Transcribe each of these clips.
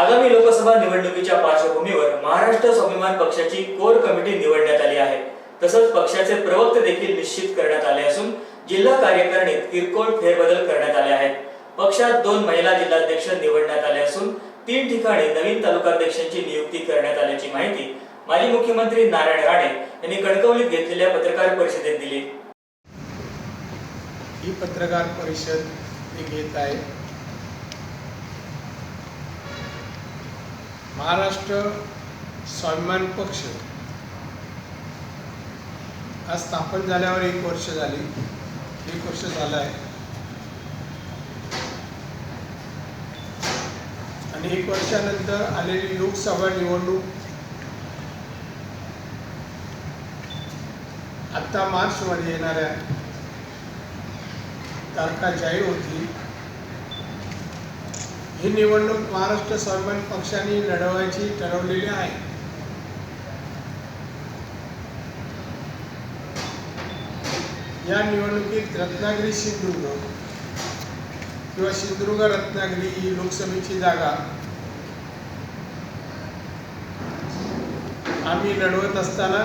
आगामी लोकसभा निवडणुकीच्या पार्श्वभूमीवर महाराष्ट्र स्वाभिमान पक्षाची कोर कमिटी निवडण्यात आली आहे. तसंच पक्षाचे प्रवक्ते देखील निश्चित करण्यात आले असून जिल्हा कार्यकारिणीत किरकोळ फेरबदल करण्यात आले आहेत. पक्षात दोन महिला जिल्हाध्यक्ष निवडण्यात आले असून तीन ठिकाणी नवीन तालुकाध्यक्षांची नियुक्ती करण्यात आल्याची माहिती माजी मुख्यमंत्री नारायण राणे यांनी कणकवलीत घेतलेल्या पत्रकार परिषदेत दिली. ही पत्रकार परिषद मी घेत आहे. महाराष्ट्र स्वाभिमान पक्ष आज स्थापन झाल्यावर एक वर्ष झाली. एक वर्ष झालं आहे. आणि एक वर्षानंतर आलेली लोकसभा निवडणूक आत्ता मार्चमध्ये येणाऱ्या तारखा जाहीर होती ही निवडणूक महाराष्ट्र स्वाभिमान पक्षाने लढवायची ठरवलेली आहे. या निवडणुकीत रत्नागिरी सिंधुदुर्ग किंवा सिंधुदुर्ग रत्नागिरी ही लोकसभेची जागा आम्ही लढवत असताना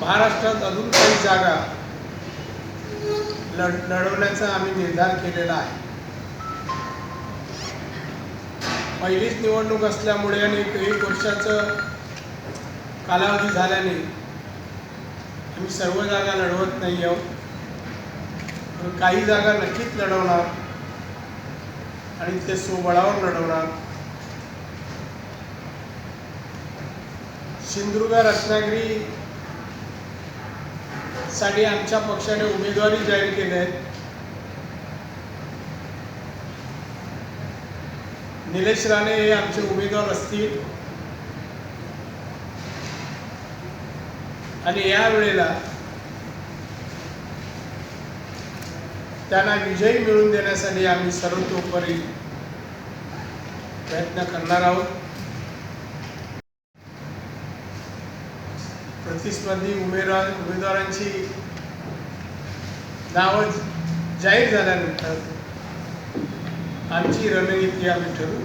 महाराष्ट्रात अजून काही जागा लढ लढवण्याचा आम्ही निर्धार केलेला आहे. पहिलीच निवडणूक असल्यामुळे आणि एक वर्षाचं कालावधी झाल्याने आम्ही सर्व जागा लढवत नाही आहोत. काही जागा नक्कीच लढवणार आणि ते सुबळावर लढवणार. सिंधुदुर्ग रत्नागिरी साठी आमच्या पक्षाने उमेदवारी जाहीर केल्या आहेत निलेश राणे हे आमचे उमेदवार असतील. आणि या वेळेला त्यांना विजयी मिळवून देण्यासाठी आम्ही सर्वतोपरी प्रयत्न करणार आहोत. प्रतिस्पर्धी उमेदवार उमेदवारांची नावं जाहीर झाल्यानंतर आमची रणनीती आम्ही ठरवू.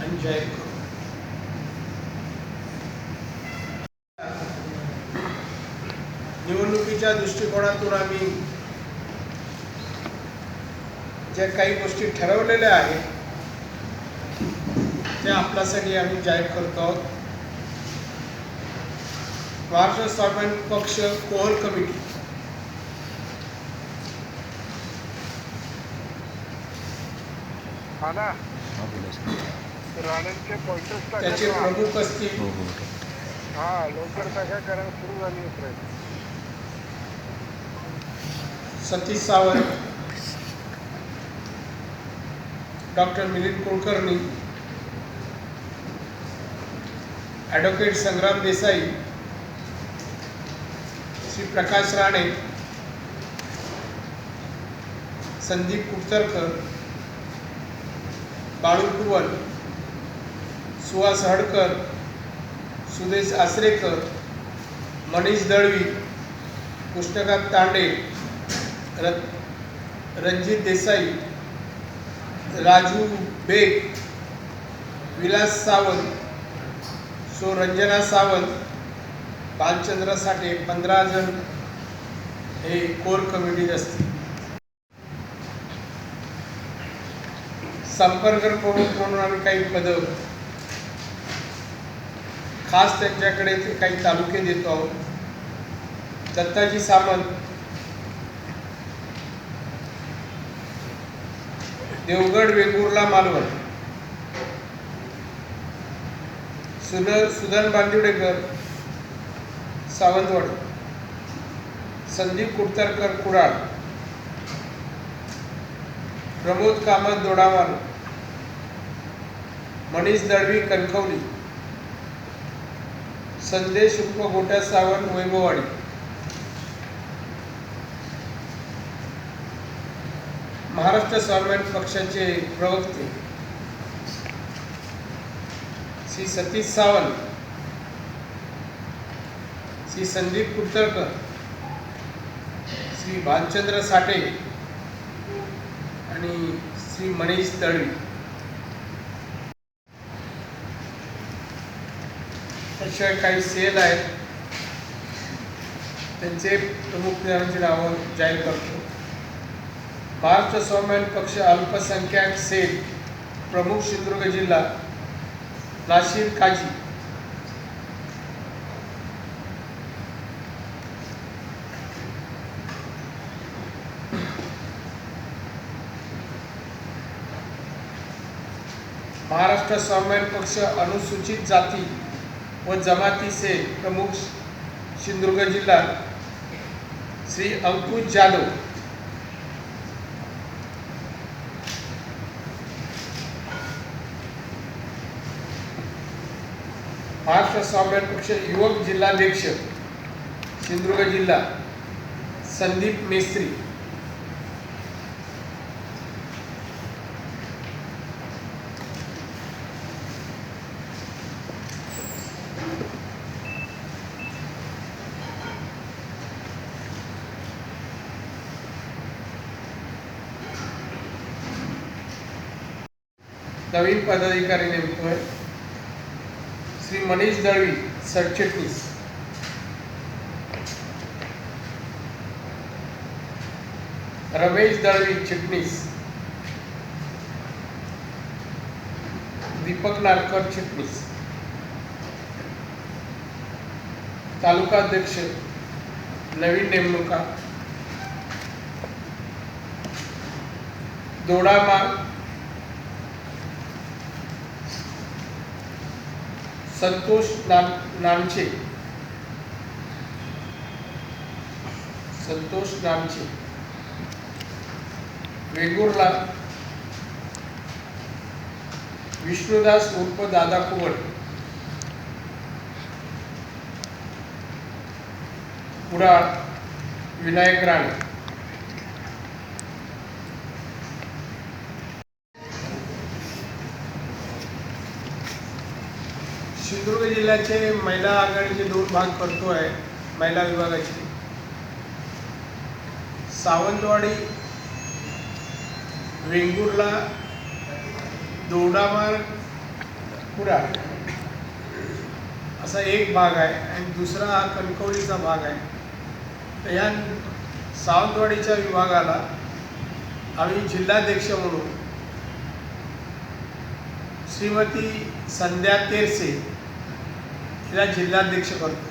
आणि जाहीर करू. निवडणुकीच्या दृष्टिकोनातून आम्ही ज्या काही गोष्टी ठरवलेल्या आहेत त्या आपल्यासाठी आम्ही जाहीर करतो आहोत. महाराष्ट्र स्वाभिमान पक्ष कोहल कमिटी. हा त्याचे टाका प्रमुख असतील हा. लवकर टाका करायला सुरू झाली आहे प्रयत्न सतीश सावंत डॉक्टर मिलिंद कुलकर्णी ॲडव्होकेट संग्राम देसाई श्री प्रकाश राणे संदीप कुपतरकर बाळू कुवल सुहास हडकर सुदेश आसरेकर मनीष दळवी कृष्णकांत तांडे रत रणजित देसाई राजू बेग विलास सावंत सो रंजना सावंत बालचंद्र साठे पंधरा जण हे कोर कमिटीत असतील. संपर्क प्रमुख म्हणून आम्ही काही पदं खास त्यांच्याकडे ते काही तालुके देतो आहोत. दत्ताजी सामंत देवगड वेंगुर्ला मालवण सुन सुधन बांदिवडेकर सावंतवाडी संदीप कुडतरकर कुडाळ प्रमोद कामत दोडामाल मनीष दळवी कणकवली संदेश शुक्ल गोट्या सावंत वैभववाडी. महाराष्ट्र स्वाभिमान पक्षाचे प्रवक्ते श्री सतीश सावंत श्री संदीप कुडतळकर श्री भानचंद्र साठे आणि श्री मनीष दळवी. त्याशिवाय काही सेल आहेत. त्यांचे प्रमुख नेत्यांची नावं जाहीर करतो. महाराष्ट्र स्वाभिमान पक्ष अल्पसंख्याक सेल प्रमुख सिंधुदुर्ग जिल्हा नाशिर काजी महाराष्ट्र स्वाभिमान पक्ष अनुसूचित जाती व जमातीचे प्रमुख सिंधुदुर्ग जिल्हा श्री अंकुश जाधव. महाराष्ट्र स्वाभिमान पक्ष युवक जिल्हाध्यक्ष सिंधुदुर्ग जिल्हा संदीप मेस्त्री. नवीन पदाधिकारी नेमतोय. श्री मनीष दळवी सरचिटणीस रमेश दळवी चिटणीस दीपक नारकर चिटणीस तालुका अध्यक्ष नवीन नेमणुका. સંતોષ નામ નામ છે. સંતોષ નામ છે. વેગુરલા વિષ્ણુદાસ ઉર્ફ દાદા કુંવર. પુરાણ વિનાયક રાણી. सिंधुदुर्ग जिल्ह्याचे महिला आघाडीचे दोन भाग करतो आहे महिला विभागाचे. सावंतवाडी वेंगुर्ला दोडामार्ग पुरा. असा एक भाग आहे आणि दुसरा हा कणकवलीचा भाग आहे. तर ह्या सावंतवाडीच्या विभागाला आम्ही जिल्हाध्यक्ष म्हणून श्रीमती संध्या तेरसे तिला जिल्हाध्यक्ष करतो.